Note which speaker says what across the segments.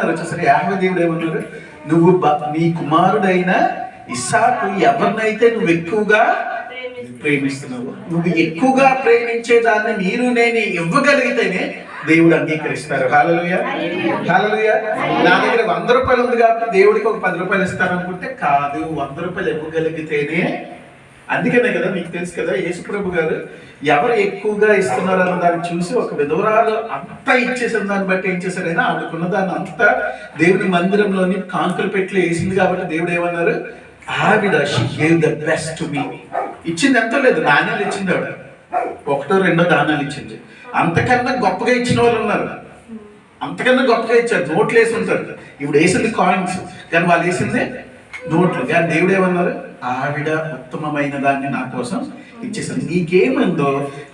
Speaker 1: ఏమన్నారు వచ్చేసరి యాహోవా దేవుడు ఏమన్నారు నువ్వు నీ కుమారుడైన ఇస్సాకు ఎవరినైతే నువ్వు ఎక్కువగా ప్రేమిస్తున్నావు నువ్వు ఎక్కువగా ప్రేమించే దాన్ని మీరు నేను ఇవ్వగలిగితేనే దేవుడు అంగీకరిస్తారు. హాలలుయ. హాలలుయ. నా దగ్గర వంద రూపాయలు ఉంది కాబట్టి దేవుడికి ఒక పది రూపాయలు ఇస్తాను అనుకుంటే కాదు వంద రూపాయలు ఇవ్వగలిగితేనే అందుకనే కదా మీకు తెలుసు కదా యేసుప్రభు గారు ఎవరు ఎక్కువగా ఇస్తున్నారు అన్న దాన్ని చూసి ఒక విధవరాలు అంతా ఇచ్చేసిన దాన్ని బట్టి ఏం చేశారైనా ఆడుకున్న దాన్ని అంతా దేవుని మందిరంలోని కాంకులు పెట్టి వేసింది కాబట్టి దేవుడు ఏమన్నారు? ఆవిడ she gave the best to me ఇచ్చింది ఎంతో లేదు నాణ్యాలు ఇచ్చింది ఆవిడ. ఒకటో రెండో దానాలు ఇచ్చింది. అంతకన్నా గొప్పగా ఇచ్చిన వాళ్ళు ఉన్నారు. అంతకన్నా గొప్పగా ఇచ్చారు నోట్లు వేసి ఉంటారు. ఇప్పుడు వేసింది కాయిన్స్ కానీ వాళ్ళు వేసింది నోట్లు కానీ దేవుడు ఏమన్నారు? ఆవిడ ఉత్తమమైన దాన్ని నా కోసం ఇచ్చేసాను నీకేముందో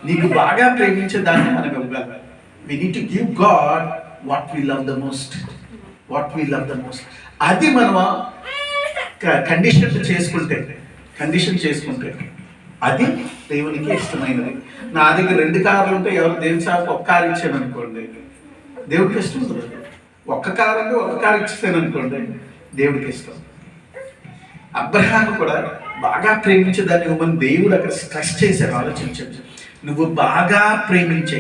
Speaker 1: నీకు బాగా ప్రేమించే దాన్ని మనం ఇవ్వగలం we need to give God what we love the most what we love the most అది మనం కండిషన్ చేసుకుంటే కండిషన్ చేసుకుంటే అది దేవునికి ఇష్టమైనది. నా దగ్గర రెండు కార్లు ఉంటే ఎవరు దేవుని సార్ ఒక్క కారు ఇచ్చాను అనుకోండి. దేవుడికి ఇష్టం ఒక్క కారు అంటే ఒక్క కారు ఇచ్చేసాను అనుకోండి. దేవుడికి ఇష్టం. అబ్రహాం కూడా బాగా ప్రేమించే దాన్ని ఇవ్వమని దేవుడు అక్కడ స్ట్రెస్ చేశారు ఆలోచించండి. నువ్వు బాగా ప్రేమించే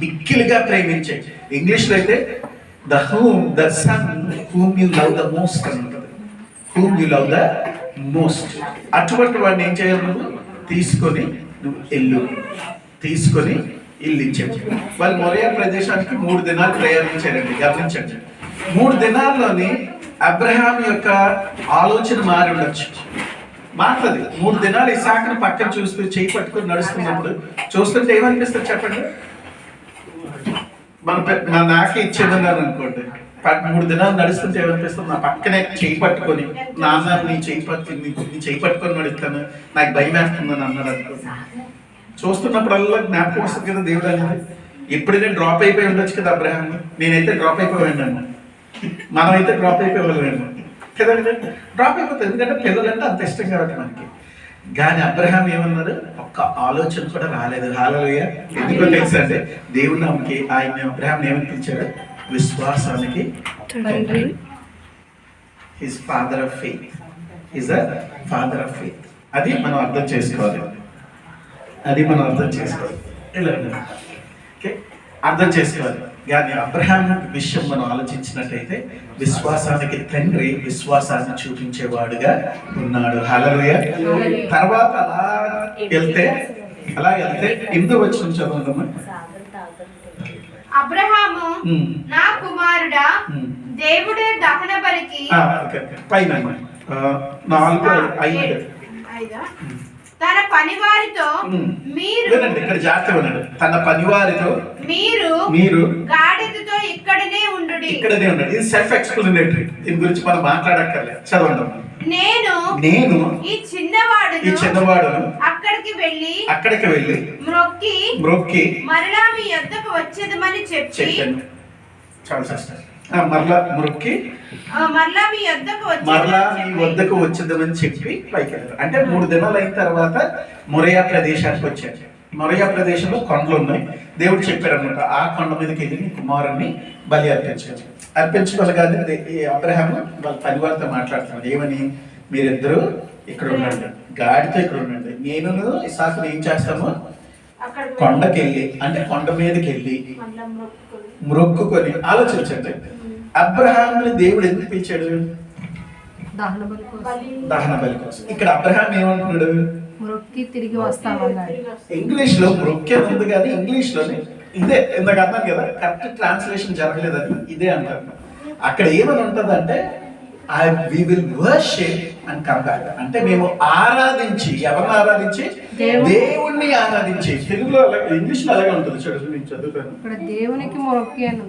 Speaker 1: మిక్కిలిగా ప్రేమించే. ఇంగ్లీష్లో అయితే the whom the son whom you love the most అని ఉంటుంది. Whom you love the most అటువంటి వాడిని ఏం చేయాలి నువ్వు? తీసుకొని నువ్వు ఎల్లు తీసుకొని ఇల్లు ఇచ్చాడు వాళ్ళు మొరియా ప్రదేశానికి మూడు దినాలు ప్రయాణించారండి. గమనించండి. మూడు దినాల్లోని అబ్రహాం యొక్క ఆలోచన మారి ఉండొచ్చు. మాట్లాది మూడు దినాలు ఇసాకను పక్కన చూస్తూ చేయి పట్టుకొని నడుస్తున్నప్పుడు చూస్తుంటే ఏమనిపిస్తుంది చెప్పండి? మన నా నాకే ఇచ్చేదన్నారు అనుకోండి. మూడు దినాలు నడుస్తుంటే ఏమనిపిస్తుంది? నా పక్కనే చేయి పట్టుకొని నాన్న నీ చేయి పట్టుకుని నీ చేయి పట్టుకొని నడుస్తాను. నాకు భయం వేస్తుందని అన్నాడు అనుకోండి. చూస్తున్నప్పుడల్లా జ్ఞాపకం వస్తుంది కదా దేవుడు అనేది. ఎప్పుడైనా డ్రాప్ అయిపోయి ఉండొచ్చు కదా అబ్రహాన్ని నేనైతే డ్రాప్ అయిపోయి ఉన్నాను మనమైతే డ్రాప్ అయిపోయి కదండి? డ్రాప్ అయిపోతుంది. ఎందుకంటే పిల్లలంటే అంత ఇష్టం కాబట్టి మనకి. కానీ అబ్రహాం ఏమన్నాడు? ఒక్క ఆలోచన కూడా రాలేదు. హాలలోయ ఎందుకో తెలుసా అంటే దేవుడు నమ్మకి ఆయన అబ్రహాం ఏమని పిలిచాడు? విశ్వాసానికి his father of faith a father of faith అది మనం అర్థం చేసుకోవాలి. అది మనం అర్థం చేసుకోవాలి. ఇలా. ఓకే అర్థం చేసుకోవాలి. కానీ అబ్రహాం విషయం మనం ఆలోచించినట్టయితే విశ్వాసానికి తండ్రి విశ్వాసాన్ని చూపించేవాడుగా ఉన్నాడు హలలుయ తర్వాత అలా వెళ్తే అలా వెళ్తే ఎందుకు వచ్చిన చదువుతామా
Speaker 2: అబ్రహాము. నా కుమారుడా. దేవుడే దహన బలికి.
Speaker 1: పైన నాలుగు ఐదా?
Speaker 2: తన పనివారితో. మీరు
Speaker 1: ఇక్కడ జాగ్రత్త వినండి. తన పనివారితో
Speaker 2: మీరు
Speaker 1: మీరు
Speaker 2: గాడిదతో ఇక్కడనే ఉండుడి.
Speaker 1: ఇక్కడనే ఉండండి. ఇది సెల్ఫ్ ఎక్స్ప్లెనేటరీ దీని గురించి మనం మాట్లాడక్కర్లేదు. చదవండి.
Speaker 2: నేను
Speaker 1: నేను
Speaker 2: ఈ చిన్నవాడును
Speaker 1: ఈ చిన్నవాడును
Speaker 2: అక్కడికి వెళ్ళి
Speaker 1: అక్కడికి వెళ్ళి
Speaker 2: మ్రొక్కి
Speaker 1: మ్రొక్కి
Speaker 2: మరలా మీ యొద్దకు వచ్చేదమని చెప్పి
Speaker 1: చాలా మరలా మ్రొక్కి
Speaker 2: మరలా మీ
Speaker 1: వద్దకు వచ్చిందని చెప్పి. పైకి వెళ్ళారు అంటే మూడు దినాలు అయిన తర్వాత మొరయా ప్రదేశానికి వచ్చారు. మొరయా ప్రదేశంలో కొండలు ఉన్నాయి. దేవుడు చెప్పారు అనమాట ఆ కొండ మీదకి వెళ్ళి నీ కుమారుణ్ణి బలి అర్పించారు అర్పించగలగానే ఈ అబ్రహాం వాళ్ళ పనివారితో మాట్లాడుతున్నాడు. ఏమని? మీరిద్దరూ ఇక్కడ ఉండండి. గాడితో ఇక్కడ ఉండండి. నేను ఇసాకుని ఏం చేస్తాము?
Speaker 2: అక్కడికి
Speaker 1: కొండకి వెళ్ళి అంటే కొండ మీదకి వెళ్ళి.
Speaker 2: మ్రొక్కుకొని
Speaker 1: ఆలోచించండి. అబ్రహాంని దేవుడు ఎందుకు పిలిచాడు?
Speaker 3: దహన బలి కోసం.
Speaker 1: ఇక్కడ అబ్రహాం ఏమంటున్నాడు
Speaker 3: మొక్కి తిరిగి వస్తామన్నాడు.
Speaker 1: ఇంగ్లీష్లో మృక్యం ఉంది కానీ ఇంగ్లీష్లోనే ఇదే ఇందాక అన్నాను కదా కరెక్ట్ ట్రాన్స్లేషన్ జరగలేదని ఇదే అంటారు. అక్కడ ఏమని ఉంటది అంటే I we will worship and come back అంటే మేము ఆరాధించి ఎవరిని ఆరాధించి. దేవుణ్ణి. ఆరాధించి. తెలుగులో అలాగే ఇంగ్లీష్లో అలాగే ఉంటుంది చూడండి నేను చదువుతాను.
Speaker 3: దేవునికి మొక్కి అని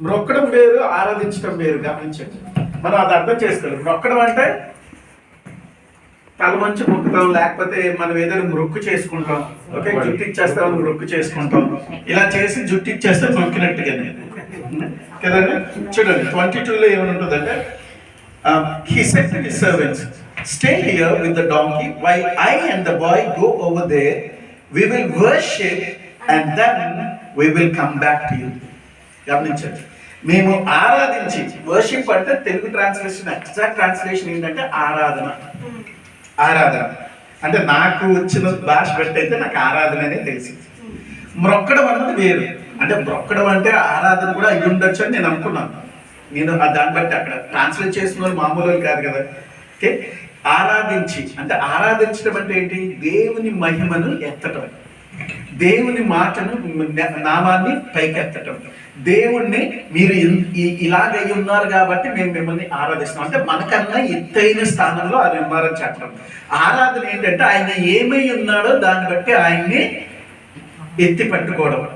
Speaker 3: ఉంది
Speaker 1: మొక్కడం వేరు ఆరాధించడం వేరు గమనించండి. మనం అది అర్థం చేసుకోవాలి. మొక్కడం అంటే తల మంచి మొక్కుతాం లేకపోతే మనం ఏదైనా మొక్కు చేసుకుంటాం. ఓకే జుట్టు ఇచ్చేస్తాం మొక్కు చేసుకుంటాం. ఇలా చేసి జుట్టు ఇచ్చేస్తే మొక్కినట్టుగానే కదండి? చూడండి ట్వంటీ టూలో ఏమని ఉంటుందంటే he set his servants stay here with the donkey while I and the boy go over there we will worship and then we will come back to you గమనించండి. మేము ఆరాధించి వర్షిప్ అంటే తెలుగు ట్రాన్స్లేషన్ ఎగ్జాక్ట్ ట్రాన్స్లేషన్ ఏంటంటే ఆరాధన. ఆరాధన. అంటే నాకు వచ్చిన భాష బట్టి అయితే నాకు ఆరాధన అనేది తెలిసింది మ్రొక్కడం అన్నది వేరు. అంటే మ్రొక్కడం అంటే ఆరాధన కూడా అయ్యి ఉండొచ్చు అని నేను అనుకున్నాను. నేను ఆ దాన్ని బట్టి అక్కడ ట్రాన్స్లేట్ చేసిన వాళ్ళు మామూలు వాళ్ళు కాదు కదా. ఓకే? ఆరాధించి. అంటే ఆరాధించడం అంటే ఏంటి? దేవుని మహిమను ఎత్తటం. దేవుని మాటను నామాన్ని పైకెత్తటం. దేవుణ్ణి మీరు ఇన్- ఇలాగై ఉన్నారు కాబట్టి మేము మిమ్మల్ని ఆరాధిస్తున్నాం. అంటే మనకన్నా ఎత్తైన స్థానంలో ఆయన ఉన్నారని చెప్పడం ఆరాధన ఏంటంటే ఆయన ఏమై ఉన్నాడో దాన్ని బట్టి ఆయన్ని ఎత్తి పట్టుకోవడం.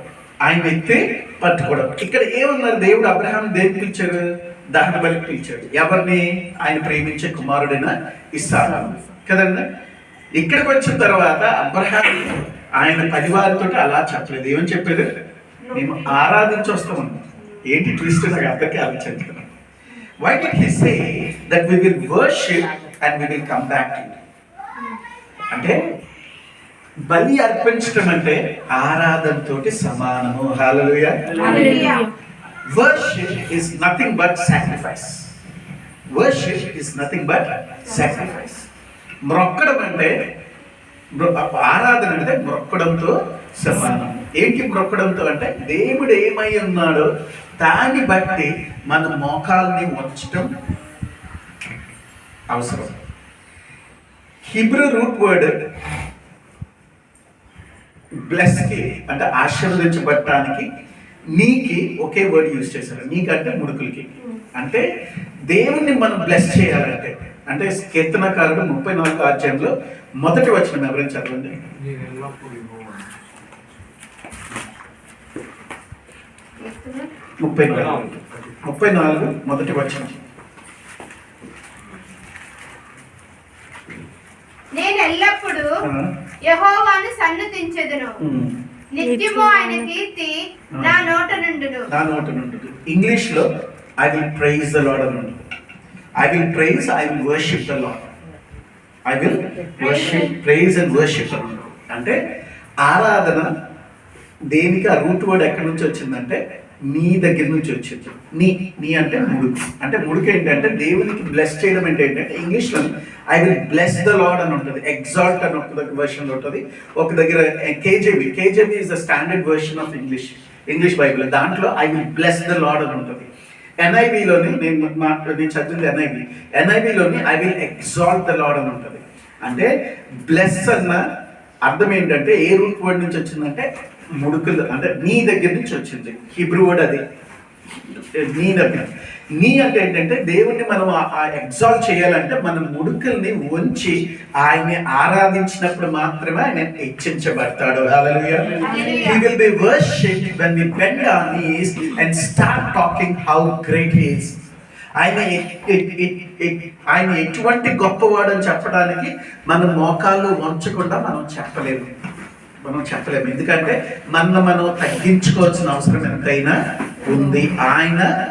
Speaker 1: ఆయన ఎత్తి పట్టుకోవడం. ఇక్కడ ఏమన్నారు దేవుడు అబ్రహాం దేనికి పిలిచాడు? దహన బలి పిలిచాడు. ఎవరిని? ఆయన ప్రేమించే కుమారుడైన ఇస్తాను కదండి? ఇక్కడికి వచ్చిన తర్వాత అబ్రహాం ఆయన పరివారితో అలా చెప్పలేదు. ఏమని చెప్పేది మేము ఆరాధించి వస్తామన్నా ఏంటి ట్విస్ట్ నాకు అర్థంకి ఆలోచించుకున్నాను why did he say that we will worship and we will come back అంటే బలి అర్పించడం అంటే ఆరాధనతో సమానము. Hallelujah. Worship is nothing but sacrifice worship is nothing but sacrifice మ్రొక్కడం అంటే ఆరాధన అంటే మ్రొక్కడంతో సమానం. ఏంటి బ్రొక్కడంతో అంటే దేవుడు ఏమై ఉన్నాడో దాన్ని బట్టి మన మోకాల్ని ఉంచడం అవసరం. హిబ్రూ రూట్ వర్డ్ బ్లెస్కి అంటే ఆశీర్వదించబడటానికి నీకి ఒకే వర్డ్ యూజ్ చేశారు. నీకంటే ముడుకులకి. అంటే దేవుణ్ణి మనం బ్లెస్ చేయాలంటే అంటే కీర్తనకారుడు ముప్పై నాలుగు అధ్యాయంలో మొదటి వచ్చిన ఎవరైనా చదవండి
Speaker 4: నేను ఎల్లప్పుడూ ఇవ్వను.
Speaker 1: ముప్పై నాలుగు. ముప్పై నాలుగు మొదటి వచనం.
Speaker 2: నేను ఎల్లప్పుడూ యెహోవాను సన్నుతించెదను. నిత్యము ఆయన కీర్తి నా నోట నుండును.
Speaker 1: నా నోట నుండి ఇంగ్లీష్లో I will praise the Lord అని I will praise I will worship the Lord I will worship praise and worship అని అంటే ఆరాధన దేనికి ఆ రూట్ వర్డ్ ఎక్కడి నుంచి వచ్చిందంటే నీ దగ్గర నుంచి వచ్చింది. నీ నీ అంటే ముడుకు. అంటే ముడుకు ఏంటంటే దేవునికి బ్లెస్ చేయడం అంటే ఏంటంటే ఇంగ్లీష్లో I will bless the Lord అని ఉంటుంది. ఎగ్జాల్ట్ అని ఒక వర్షన్ ఉంటుంది. ఒక దగ్గర KGB KJB is the standard version of English English Bible దాంట్లో I will bless the Lord అని ఉంటుంది. ఎన్ఐబిలోని నేను మా నేను చదివింది NIB ఎన్ఐబిలోని I will exalt the Lord అని ఉంటుంది. అంటే బ్లెస్ అన్న అర్థం ఏంటంటే ఏ రూట్ వర్డ్ నుంచి వచ్చిందంటే ముడుకులు అంటే నీ దగ్గర నుంచి వచ్చింది. హిబ్రూ వర్డ్ అది. నీ దగ్గర. నీ అంటే ఏంటంటే దేవుణ్ణి మనం ఎగ్జాల్ట్ చేయాలంటే మన ముడుకుల్ని ఉంచి ఆయన్ని ఆరాధించినప్పుడు మాత్రమే ఆయన హెచ్చించబడతాడు. Knees and start talking how great he is. ఆయన ఆయన ఎటువంటి గొప్పవాడు అని చెప్పడానికి మన మోకాళ్ళు వంచకుండా మనం చెప్పలేము. మనం చెప్పలేము. ఎందుకంటే మన మనం తగ్గించుకోవాల్సిన అవసరం ఎంతైనా ఉంది. ఆయన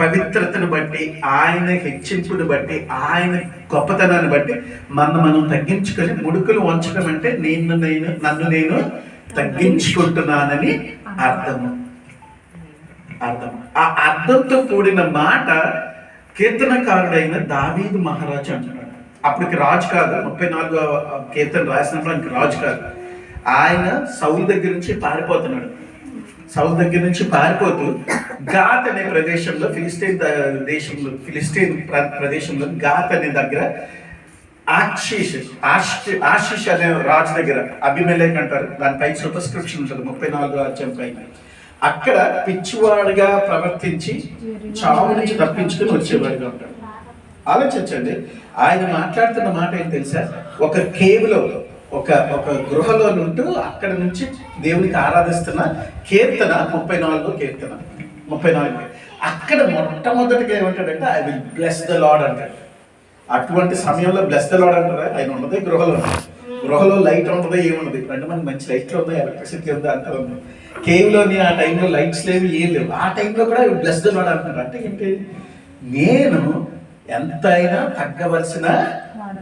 Speaker 1: పవిత్రతను బట్టి ఆయన హెచ్చింపుని బట్టి ఆయన గొప్పతనాన్ని బట్టి మనం మనం తగ్గించుకొని ముడుకులు వంచడం అంటే నేను నేను నన్ను నేను తగ్గించుకుంటున్నానని అర్థము అర్థం. ఆ అర్థంతో కూడిన మాట కీర్తనకారుడైన దావీదు మహారాజు అంటున్నాడు. అప్పటికి రాజు కాదు ముప్పై నాలుగో కీర్తన రాసినప్పుడు ఆయనకి రాజు కాదు. ఆయన సౌల్ దగ్గర నుంచి పారిపోతున్నాడు. సౌల్ దగ్గర నుంచి పారిపోతూ గాత్ అనే ప్రదేశంలో ఫిలిస్టైన్ దేశంలో ఫిలిస్టైన్ ప్ర- ప్రదేశంలో గాత్ అనే దగ్గర ఆశీష్ ఆశి- ఆశీష్ అనే రాజు దగ్గర అభిమేలేక్ అంటారు. దానిపై సూపర్స్క్రిప్షన్ ఉంటుంది ముప్పై నాలుగు అధ్యాయం పైన. అక్కడ పిచ్చివాడుగా ప్రవర్తించి చావు నుంచి తప్పించుకుని వచ్చేవాడుగా ఉంటాడు. ఆలోచించండి ఆయన మాట్లాడుతున్న మాట ఏం తెలుసా? ఒక కేవ్లో ఒక ఒక గృహలో ఉంటూ అక్కడ నుంచి దేవునికి ఆరాధిస్తున్న కీర్తన ముప్పై నాలుగో కీర్తన. ముప్పై నాలుగు అక్కడ మొట్టమొదటిగా ఏమంటాడంటే I will bless the Lord అంటాడు. అటువంటి సమయంలో బ్లెస్ ద లాడ్ అంటారా? ఆయన ఉన్నదే గృహలో గృహలో లైట్ ఉండదు ఏముండదు. అంటే మనకి మంచి లైట్లు ఉన్నాయి ఎలక్ట్రిసిటీ ఉందా అంతా ఉంది. కేవ్లోని ఆ టైంలో లైట్స్ లేవు ఏం లేవు. ఆ టైంలో కూడా బ్లెస్ ద లాడ్ అంటున్నారు అంటే ఏంటి? నేను ఎంతైనా తగ్గవలసిన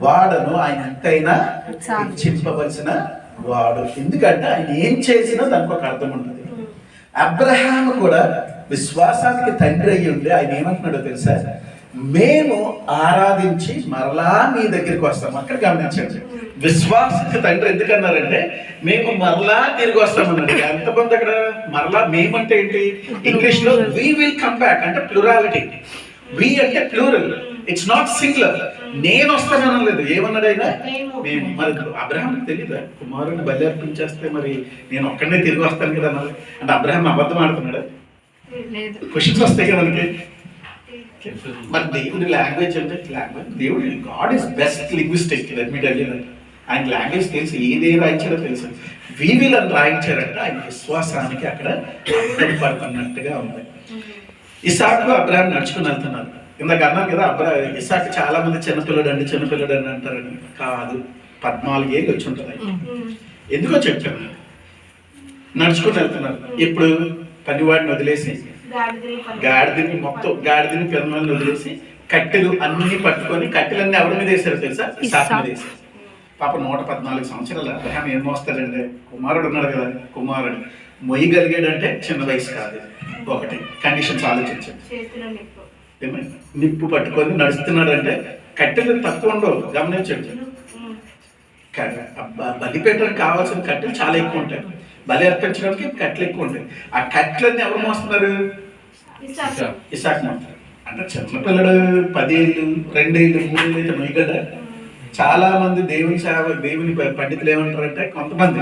Speaker 1: వాడను ఆయన ఎంతైనా హెచ్చింపవలసిన వాడు. ఎందుకంటే ఆయన ఏం చేసినా దానికి ఒక అర్థం ఉంటుంది. అబ్రహాం కూడా విశ్వాసానికి తండ్రి అయ్యి ఉండి ఆయన ఏమంటున్నాడో తెలుసా? మేము ఆరాధించి మరలా మీ దగ్గరికి వస్తాం. అక్కడ గమనించండి. విశ్వాసకి తండ్రి ఎందుకన్నారంటే మేము మరలా తిరిగి వస్తామన్నాడు. ఎంతమంది అక్కడ? మరలా మేమంటే ఏంటి? ఇంగ్లీష్లో వి విల్ కమ్ బ్యాక్ అంటే ప్లూరాలిటీ వి అంటే ప్లూరల్ ఇట్స్ నాట్ సింగులర్ నేను వస్తానని లేదు ఏమన్నాడు ఆయన మేము మరి అబ్రహాం తెలియదా కుమారుని బలి అర్పించేస్తే మరి నేను ఒక్కడనే తిరిగి వస్తాను కదా అన్నది అంటే అబ్రహాం అబద్ధం ఆడుతున్నాడు?
Speaker 3: లేదు.
Speaker 1: క్వశ్చన్స్ వస్తాయి కదా మనకి. మరి దేవుడి లాంగ్వేజ్ అంటే లాంగ్వేజ్ దేవుడి God is best linguistic let me tell you ఆయన లాంగ్వేజ్ తెలుసు ఏదే రాయించాడో తెలుసు. వీవిల్ అని రాయించారంటే ఆయన విశ్వాసానికి అక్కడ పడుతున్నట్టుగా ఉంది. ఇసాకు అబ్రాహం నడుచుకుని వెళ్తున్నారు. ఇందాక అన్నారు కదా అబ్రా ఇసాకు చాలా మంది చిన్నపిల్లడు అండి చిన్నపిల్లడు అని అంటారండి. కాదు పద్నాలుగేళ్ళు వచ్చి ఉంటుంది. ఎందుకో చెప్తాను నడుచుకుని వెళ్తున్నారు. ఇప్పుడు పనివాడిని వదిలేసి
Speaker 2: గాడిదని
Speaker 1: మొత్తం గాడిదని పిల్లల్ని వదిలేసి కట్టెలు అన్ని పట్టుకొని కట్టెలన్నీ ఎవరి మీద వేశారు తెలుసా? ఇసాక్. మీద వేశారు. పాప నూట పద్నాలుగు సంవత్సరాలు అబ్రహాం ఏం మోస్తాడండి? కుమారుడు ఉన్నాడు కదా కుమారుడు. మొయ్యగలిగాడంటే చిన్న వయసు కాదు. ఒకటి కండిషన్స్ ఆలోచించండి.
Speaker 2: నిప్పు
Speaker 1: పట్టుకొని నడుస్తున్నాడంటే కట్టెలు తక్కువ ఉండవు గమనించండి.
Speaker 2: ఉమ్.
Speaker 1: క- బ- బలి పెట్టడానికి కావాల్సిన కట్టెలు చాలా ఎక్కువ ఉంటాయి. బలి అర్పించడానికి కట్టెలు ఎక్కువ ఉంటాయి. ఆ కట్టెలన్నీ ఎవరు మోస్తున్నారు?
Speaker 2: ఇసాకు.
Speaker 1: మోస్తారు. అంటే చిన్నపిల్లడు పదేళ్ళు రెండేళ్ళు మూడేళ్ళు అయితే మొయ్యగడ చాలా మంది దేవుని సేవ దేవుని పండితులు ఏమంటారంటే కొంతమంది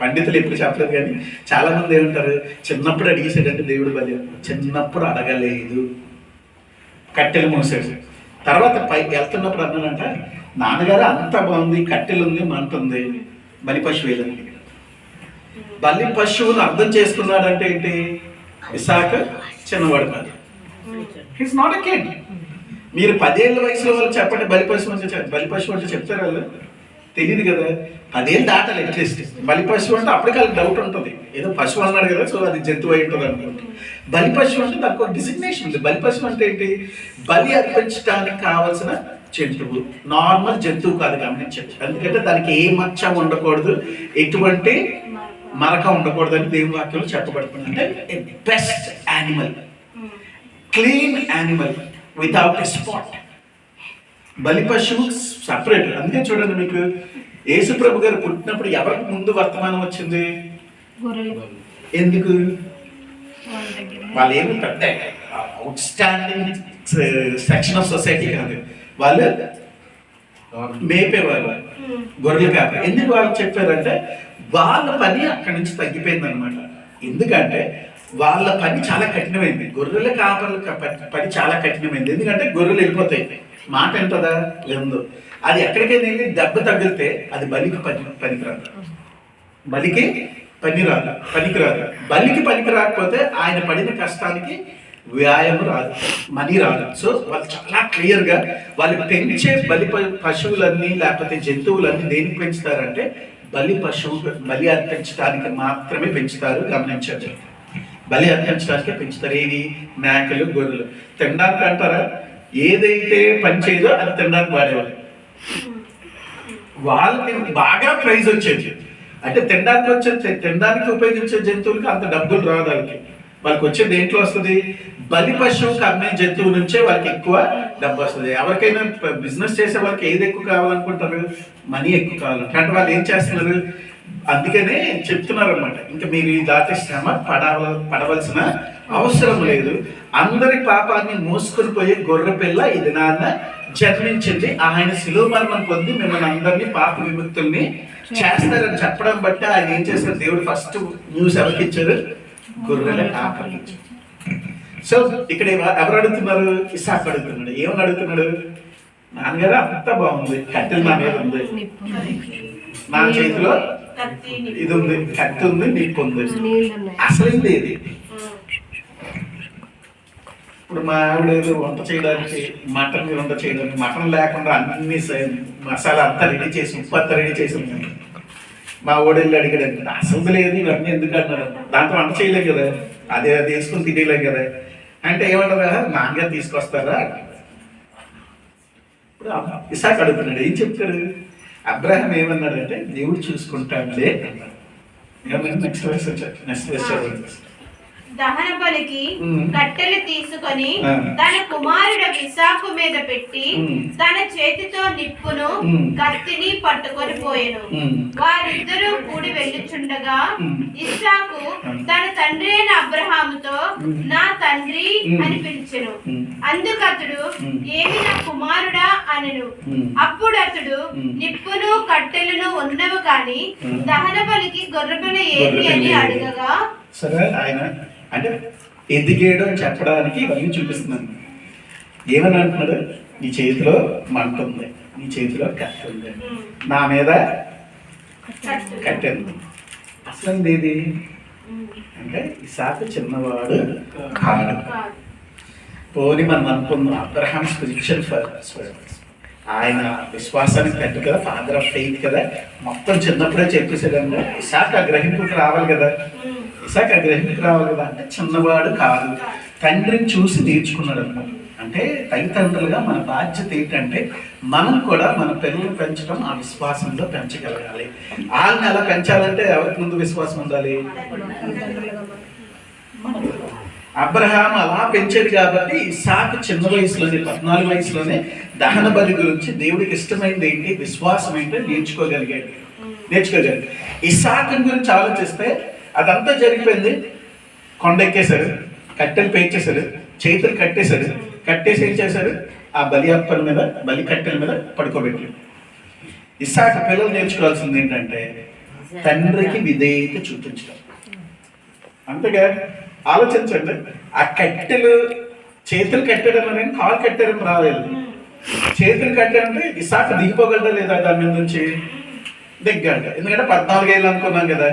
Speaker 1: పండితులు ఎప్పుడు చెప్పలేదు కానీ చాలా మంది ఏమంటారు? చిన్నప్పుడు అడిగేసాడంటే దేవుడు బలి చిన్నప్పుడు అడగలేదు. కట్టెలు మూసేసి. తర్వాత పై వెళ్తున్నప్పుడు అన్నానంట నాన్నగారు అంత బాగుంది కట్టెలు ఉంది మంట ఉంది బలి పశువు ఏదండి బలి పశువును అర్థం చేసుకున్నాడంటే ఏంటి? విశాఖ చిన్నవాడు కాదు. హిస్ నాట్ ఎ కిడ్ మీరు పదేళ్ళ వయసులో వాళ్ళు చెప్పండి బలి పశువు అంటే బలి పశువు అంటే చెప్తారు వాళ్ళు? తెలియదు కదా. పదేళ్ళు దాటాలి అట్లీస్ట్. బలి పశువు అంటే అప్పటికి వాళ్ళకి డౌట్ ఉంటుంది. ఏదో పశువు అన్నాడు కదా సో అది జంతువు అయి ఉంటుంది అనుకుంటే. బలి పశువు అంటే దానికి ఒక డిసిగ్నేషన్ ఉంది. బలి పశువు అంటే ఏంటి? బలి అర్పించడానికి కావాల్సిన జంతువు. నార్మల్ జంతువు కాదు గమనించండి. ఎందుకంటే దానికి ఏ మచ్చ ఉండకూడదు. ఎటువంటి మరక ఉండకూడదు అని దేవుని వాక్యంలో చెప్పబడుతుంది. అంటే best animal. Clean animal without a spot బలి పశువు సపరేట్ అందుకే చూడండి మీకు యేసుప్రభు గారు పుట్టినప్పుడు ఎవరికి ముందు వర్తమానం వచ్చింది? ఎందుకు?
Speaker 3: వాళ్ళు
Speaker 1: ఏమి పెద్ద outstanding section of society కాదు. వాళ్ళు మేపేవారు. గొర్రెలు కాపరి. ఎందుకు వాళ్ళు చెప్పారంటే వాళ్ళ పని అక్కడి నుంచి తగ్గిపోయింది అనమాట ఎందుకంటే వాళ్ళ పని చాలా కఠినమైంది. గొర్రెల కాపర్ల పని చాలా కఠినమైంది. ఎందుకంటే గొర్రెలు వెళ్ళిపోతాయి. మాట ఎంతదా? లేదు. అది ఎక్కడికైనా వెళ్ళి దెబ్బ తగిలితే అది బలికి పని పనికిరాదు. బలికి పనిరాదు పనికిరాదు బలికి పనికి రాకపోతే ఆయన పడిన కష్టానికి వ్యాయామం రాదు మనీ రాదు. సో వాళ్ళు చాలా క్లియర్గా వాళ్ళు పెంచే బలి ప- పశువులన్నీ లేకపోతే జంతువులన్నీ దేనికి పెంచుతారంటే బలి పశువు బలి అర్పించడానికి మాత్రమే పెంచుతారు గమనించారు బలి అర్పించడానికే పెంచుతారు. ఏవి మేకలు గొర్రెలు. తినడానికి అంటారా? ఏదైతే పనిచేయదో అది తినడానికి వాడేవాళ్ళు. వాళ్ళకి బాగా ప్రైజ్ వచ్చేది. అంటే తినడానికి వచ్చే తినడానికి ఉపయోగించే జంతువులకి అంత డబ్బులు రాదు వాళ్ళకి. వాళ్ళకి వచ్చే దేంట్లో వస్తుంది? బలి పశువుకి అమ్మే జంతువు నుంచే వాళ్ళకి ఎక్కువ డబ్బు వస్తుంది. ఎవరికైనా బిజినెస్ చేసే వాళ్ళకి ఏది ఎక్కువ కావాలనుకుంటారు? మనీ ఎక్కువ కావాలంటే అంటే వాళ్ళు ఏం చేస్తున్నారు? అందుకనే చెప్తున్నారు అనమాట ఇంకా మీరు ఈ దాటి శ్రమ పడవ పడవలసిన అవసరం లేదు. అందరి పాపాన్ని మోసుకొని పోయే గొర్రె పిల్ల ఇది నాన్న జన్మించింది. ఆయన శిలువ మరణం పొంది మిమ్మల్ని అందరినీ పాప విముక్తుల్ని చేస్తారని చెప్పడం బట్టి ఆయన ఏం చేశారు? దేవుడు ఫస్ట్ న్యూస్ ఎవరికి ఇచ్చారు? గొర్రెల కాపరికి ఇచ్చారు. సో ఇక్కడ ఎవ- ఎవరు అడుగుతున్నారు? ఇసాక్ అడుగుతున్నాడు. ఏమని అడుగుతున్నాడు? నాన్నగారు అంతా బాగుంది. కట్టెలు నా మీద ఉంది.
Speaker 3: నిప్పు
Speaker 1: నా చేతిలో
Speaker 2: కత్తి నిప్పు.
Speaker 1: ఇది ఉంది. కత్తి ఉంది నిప్పు ఉంది. అసలు ఇది. ఇప్పుడు మా ఆవిడ వంట చేయడానికి మటన్ వంట చేయడానికి మటన్ లేకుండా అన్ని మసాలా అంతా రెడీ చేసి ఉప్పు అంతా రెడీ చేసి ఉంది. మా ఓడెళ్ళి అడిగాడు అంటే అసలు లేదు ఇవన్నీ ఎందుకు అన్నారు దాంట్లో వంట చేయలేం కదా అదే అది వేసుకుని తినేయలేం కదా. అంటే ఏమంటారా నాన్నగారు తీసుకొస్తారా. ఇప్పుడు ఇసాక్ అడుగుతున్నాడు ఏం చెప్తాడు? అబ్రాహం ఏమన్నాడంటే దేవుడు చూసుకుంటాడులే అన్నాడు. ఏమన్నా నెక్స్ట్ వచ్చాడు నెక్స్ట్ చదవండి.
Speaker 2: దహన బలికి. కట్టెలు తీసుకొని. తన కుమారుడు విశాఖ మీద పెట్టి. తన చేతితో నిప్పును. కత్తిని పట్టుకొని పోయెను. వారిద్దరూ కూడి వెళ్ళుచుండగా. ఇస్సాకు తన తండ్రి అయిన అబ్రహాముతో. నా తండ్రి. అని పిలిచెను. అందుకు అతడు. ఏమి నా కుమారుడా అనెను. అప్పుడు అతడు. నిప్పును కట్టెలను ఉన్నవి కాని. దహన బలికి గొర్రెపిల్ల ఏమి అని. అడగగా
Speaker 1: సరే. ఆయన అంటే ఎదిగేయడం చెప్పడానికి ఇవన్నీ చూపిస్తున్నాను. ఏమని అంటున్నాడు? నీ చేతిలో మంట ఉంది. నీ చేతిలో కత్తి ఉంది. నా మీద
Speaker 2: కట్టు.
Speaker 1: కత్తి ఉంది. అసలు ఏది. అంటే ఇసాకు చిన్నవాడు కాడు. పోని మనం అనుకున్నాం అబ్రహాం స్పిరిచువల్ ఆయన విశ్వాసానికి కట్టు కదా ఫాదర్ ఆఫ్ ఫెయిత్ కదా. మొత్తం చిన్నప్పుడే చెప్పేసాడంటే ఇసాక్ ఆ గ్రహింపుకి రావాలి కదా. ఇసాక ఆ రావాలి కదా అంటే చిన్నవాడు కాదు. తండ్రిని చూసి నేర్చుకున్నాడు అనమాట అంటే తల్లిదండ్రులుగా మన బాధ్యత ఏంటంటే మనం కూడా మన పిల్లలు పెంచడం ఆ విశ్వాసంలో పెంచగలగాలి. వాళ్ళని ఎలా పెంచాలంటే ఎవరికి ముందు విశ్వాసం ఉండాలి? అబ్రహాం అలా పెంచాడు కాబట్టి ఇసాకు చిన్న వయసులోనే పద్నాలుగు వయసులోనే దహన బలి గురించి దేవుడికి ఇష్టమైంది ఏంటి? విశ్వాసం ఏంటో నేర్చుకోగలిగాడు. నేర్చుకోగలిగాడు. ఇసాకు గురించి ఆలోచిస్తే అదంతా జరిగిపోయింది. కొండ ఎక్కేశారు కట్టెలు పేర్చేశారు చేతులు కట్టేశారు. కట్టేసి ఏం చేశారు? ఆ బలి అప్పల మీద బలి కట్టెల మీద పడుకోబెట్టి ఇసాక పిల్లలు నేర్చుకోవాల్సింది ఏంటంటే తండ్రికి విధేయత చూపించడం. అంతేగా? ఆలోచించండి. ఆ కట్టెలు చేతులు కట్టడం అనేది కాలు కట్టడం రాలేదు. చేతులు కట్టాడంటే ఇసాక దిగిపోగలదా లేదా దాని మీద నుంచి? దిగ్గాడు ఎందుకంటే పద్నాలుగేళ్ళు అనుకున్నాం కదా.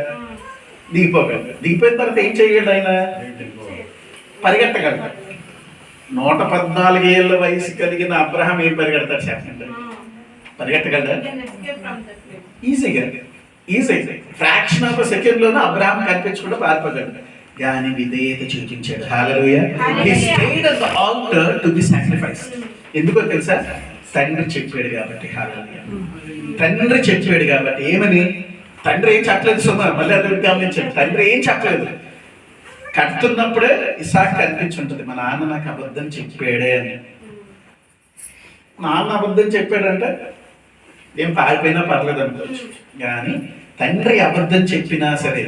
Speaker 1: దిగిపోగలడు దిగిపోయిన తర్వాత ఏం చేయగలడు ఆయన? పరిగెట్టగలడు నూట పద్నాలుగేళ్ళ వయసు కలిగిన అబ్రహం ఏం పరిగెడతాడు చెప్పండి పరిగెట్టగలడా ఈజీగా. ఈజీ ఫ్రాక్షన్ ఆఫ్ సెకండ్లోనే అబ్రహాం కనిపించకుండా పారిపోగలడు కానీ విధేయత చూపించాడు. Hallelujah he stayed at the altar to be sacrifice ఎందుకో తెలుసా? తండ్రి చెప్పాడు కాబట్టి. హల్లెలూయా తండ్రి చెప్పాడు కాబట్టి. ఏమని? తండ్రి ఏం చెప్పలేదు సుమా మళ్ళీ అది గమనించండి. తండ్రి ఏం చెప్పలేదు. కడుతున్నప్పుడే ఇసాక్ కనిపించుంటుంది. మా నాన్న నాకు అబద్ధం చెప్పాడే అని. నాన్న అబద్ధం చెప్పాడంటే ఏం పారిపోయినా పర్లేదు అనుకోవచ్చు. కానీ తండ్రి అబద్ధం చెప్పినా సరే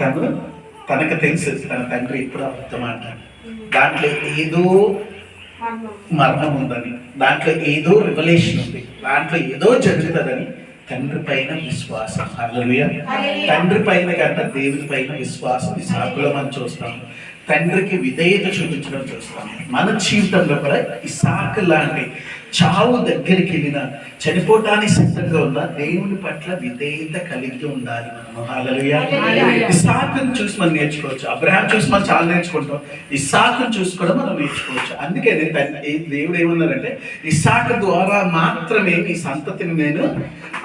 Speaker 1: తను తనకు తెలుసు తన తండ్రి ఎప్పుడు అబద్ధం అంటాడు దాంట్లో ఏదో.
Speaker 2: మర్మం
Speaker 1: ఉందని దాంట్లో ఏదో రివలేషన్ ఉంది దాంట్లో ఏదో జరుగుతుందని తండ్రి పైన విశ్వాసం. హల్లెలూయా. తండ్రి పైన కన్నా దేవుని పైన విశ్వాసం ఈ సాకులో మనం చూస్తాం. తండ్రికి విధేయత చూపించడం చూస్తాం. మన జీవితంలో కూడా ఈ సాకు లాంటి చావు దగ్గరికి వెళ్ళిన చనిపోవటానికి సిద్ధంగా ఉన్న దేవుని పట్ల విధేయత కలిగి ఉండాలి మనం హల్లెలూయా. ఇసాకుని చూసి మనం నేర్చుకోవచ్చు. అబ్రహాం చూసి మనం చాలా నేర్చుకుంటాం. ఇసాకుని చూసి కూడా మనం నేర్చుకోవచ్చు. అందుకని దేవుడు ఏమన్నారంటే ఇసాకు ద్వారా మాత్రమే ఈ సంతతిని నేను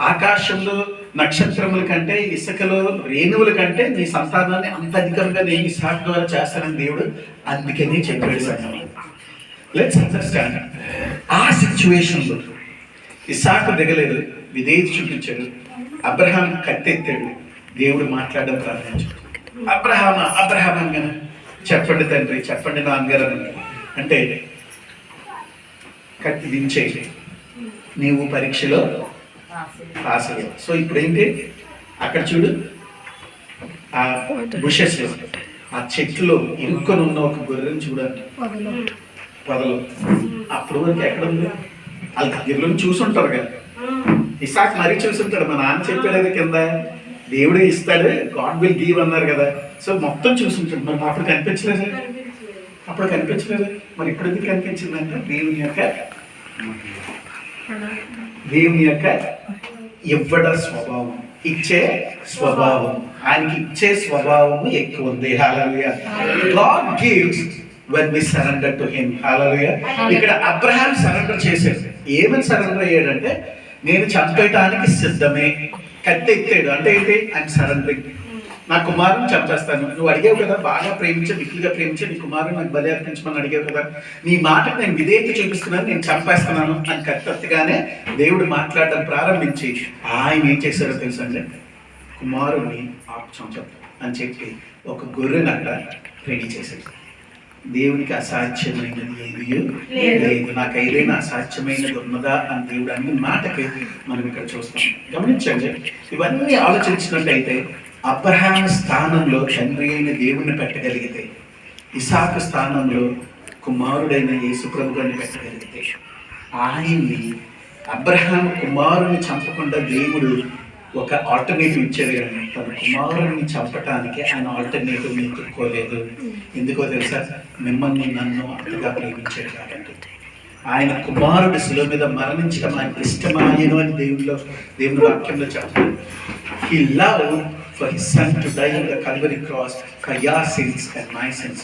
Speaker 1: ఆకాశంలో నక్షత్రముల కంటే ఇసుకలో రేణువుల కంటే నీ సంతానాన్ని అంత అధికంగా నేను ఇసాక్ ద్వారా చేస్తానని దేవుడు అందుకని చెప్పాడు సంగమం లెట్స్ అండర్స్టాండ్ ఆ సిచ్యువేషన్లో ఇసాకు దిగలేదు విధేయత చూపించాడు అబ్రహాం కత్తెత్తాడు దేవుడు మాట్లాడడం ప్రారంభించాడు. అబ్రహామ అబ్రహాం అనగానే చెప్పండి తండ్రి చెప్పండి నాన్నగారు అంటే కత్తి దించేయండి నీవు పరీక్షలో అయ్యావు సో ఇప్పుడు ఏంటి అక్కడ చూడు ఆ బుషెస్ ఆ చెట్టులో ఇరుక్కొని ఉన్న ఒక గొర్రెని చూడండి.
Speaker 3: పొదలు
Speaker 1: అప్పుడు వరకు ఎక్కడ ఉంది? వాళ్ళ దగ్గరలో చూసుంటారు కదా. ఇసాక్ మరీ చూసుంటాడు. మా నాన్న చెప్పాడు కింద దేవుడే ఇస్తాడు గాడ్ విల్ గివ్ అన్నారు కదా. సో మొత్తం చూసుంటాడు. మరి అప్పుడు కనిపించలేదు?
Speaker 2: కనిపించలేదు.
Speaker 1: అప్పుడు కనిపించలేదు? మరి ఇప్పుడు ఎందుకు కనిపించిందంటే దేవుని యొక్క దేవుని యొక్క ఇవ్వడ స్వభావం. ఇచ్చే స్వభావం. ఆయనకి ఇచ్చే స్వభావం ఎక్కువ ఉంది. God gives when we surrender to him hallelujah ఇక్కడ అబ్రహాం సరెండర్ చేశాడు. ఏమని సరెండర్ అయ్యాడంటే నేను చంపేయటానికి సిద్ధమే. కత్తి ఎత్తాడు. అంటే ఏంటి? ఆయన సరెండరింగ్ నా కుమారుని చంపేస్తాను. నువ్వు అడిగావు కదా బాగా ప్రేమించి మిక్కిలిగా ప్రేమించి నీ కుమారుని నాకు బలి అర్పించమని అడిగావు కదా నీ మాటకు నేను విధేయత చూపిస్తున్నాను నేను చంపేస్తున్నాను అని కత్తగానే దేవుడు మాట్లాడడం ప్రారంభించి ఆయన ఏం చేశాడో తెలుసండి కుమారుని ఆపు చంపదు అని చెప్పి ఒక గొర్రెనట రెడీ చేశాడు. దేవునికి అసాధ్యమైనది ఏది? లేదు. నాకు ఏదైనా అసాధ్యమైనది ఉన్నదా అని దేవుడు అన్ని మాటకి మనం ఇక్కడ చూస్తాం. గమనించండి. ఇవన్నీ ఆలోచించినట్టయితే అబ్రహాం స్థానంలో తండ్రి అయిన దేవుణ్ణి పెట్టగలిగితే ఇసాకు స్థానంలో కుమారుడైన యేసుప్రభు గారిని పెట్టగలిగితే ఆయన్ని అబ్రహాం కుమారుని చంపకుండా దేవుడు ఒక ఆల్టర్నేటివ్ ఇచ్చాడు కానీ తన కుమారుని చంపటానికి ఆయన ఆల్టర్నేటివ్ ఎత్తుక్కోలేదు. ఎందుకో తెలుసా? మిమ్మల్ని నన్ను అంతగా ప్రేమించాడు కాబట్టి. ఆయన కుమారుడు శిలువ మీద మరణించడం ఆయన ఇష్టమాయను అని దేవుడిలో దేవుని వాక్యంలో చెప్తాడు ఈ love for his son to die on the Calvary cross for your sins and my sins.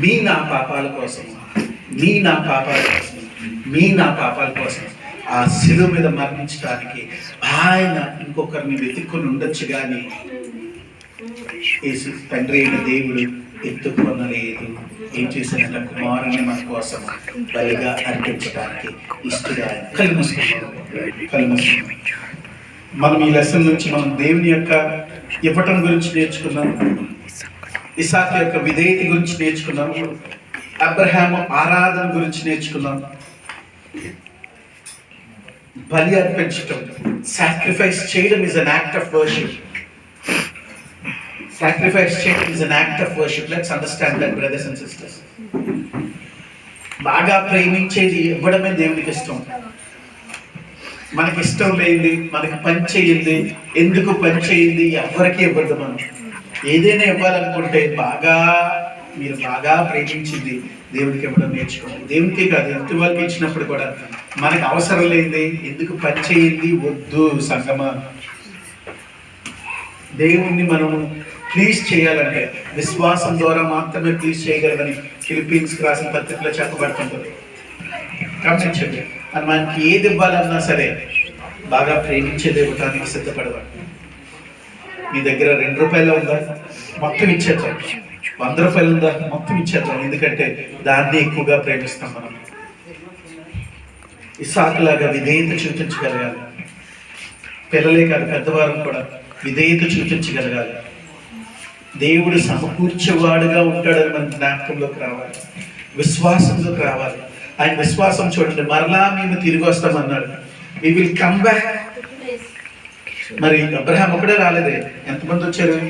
Speaker 1: మీ నా పాపాల కోసం మీ నా పాపాల కోసం మీ నా పాపాల కోసం ఆ శిలువ మీద మరణించడానికి ఆయన ఇంకొకరిని వెతుక్కొని ఉండొచ్చు కానీ యేసు తండ్రి అయిన దేవుడు ఎత్తుకొనలేదు ఏం చేశాడంట? కుమారుని మన కోసం బలిగా అర్పించడానికి ఇష్టగా కళ్ళు మూసుకున్నాం మనం ఈ లెసన్ నుంచి మనం దేవుని యొక్క ఇవ్వటం గురించి నేర్చుకున్నాము ఇసాక్ యొక్క విధేయత గురించి నేర్చుకున్నాము అబ్రహాము ఆరాధన గురించి నేర్చుకున్నాం బలి అర్పించటం. సాక్రిఫైస్ చేయడం is an act of worship sacrifice చేయడం is an act of worship let's understand that brothers and sisters బాగా ప్రేమించేది ఇవ్వడమే దేవునికి ఇష్టం. మనకి ఇష్టం లేనిది మనకి పని చేయింది ఎందుకు పని చేయింది ఎవరికి ఇవ్వద్దు మనం. ఏదైనా ఇవ్వాలనుకుంటే బాగా మీరు బాగా ప్రేమించింది దేవుడికి ఇవ్వడం నేర్చుకోండి. దేవునికి కాదు ఎదుటి వాళ్ళకి ఇచ్చినప్పుడు కూడా మనకు అవసరం లేనిది ఎందుకు పని చేయింది వద్దు సంగమ. దేవుణ్ణి మనము ప్లీజ్ చేయాలంటే విశ్వాసం ద్వారా మాత్రమే ప్లీజ్ చేయగలమని ఫిలిపీన్స్ రాసిన పత్రికలో చెప్పబడుతుంటుంది. గమనించండి. అని మనకి ఏది ఇవ్వాలన్నా సరే బాగా ప్రేమించేది ఇవ్వటానికి సిద్ధపడవాలి. మీ దగ్గర రెండు రూపాయలు ఉందా? మొత్తం ఇచ్చేద్దాం. వంద రూపాయలు ఉందా? మొత్తం ఇచ్చేద్దాం. ఎందుకంటే దాన్ని ఎక్కువగా ప్రేమిస్తాం మనం. ఇసాకులాగా విధేయత చూపించగలగాలి. పిల్లలే కాదు పెద్దవారు కూడా విధేయత చూపించగలగాలి. దేవుడు సమకూర్చేవాడుగా ఉంటాడని మన జ్ఞాపకంలోకి రావాలి. విశ్వాసంలోకి రావాలి. ఆయన విశ్వాసం చూడండి మరలా మేము తిరిగి వస్తామన్నాడు. వి విల్ కమ్ బ్యాక్ మరి అబ్రహాం ఒకడే రాలేదే? ఎంతమంది వచ్చారు?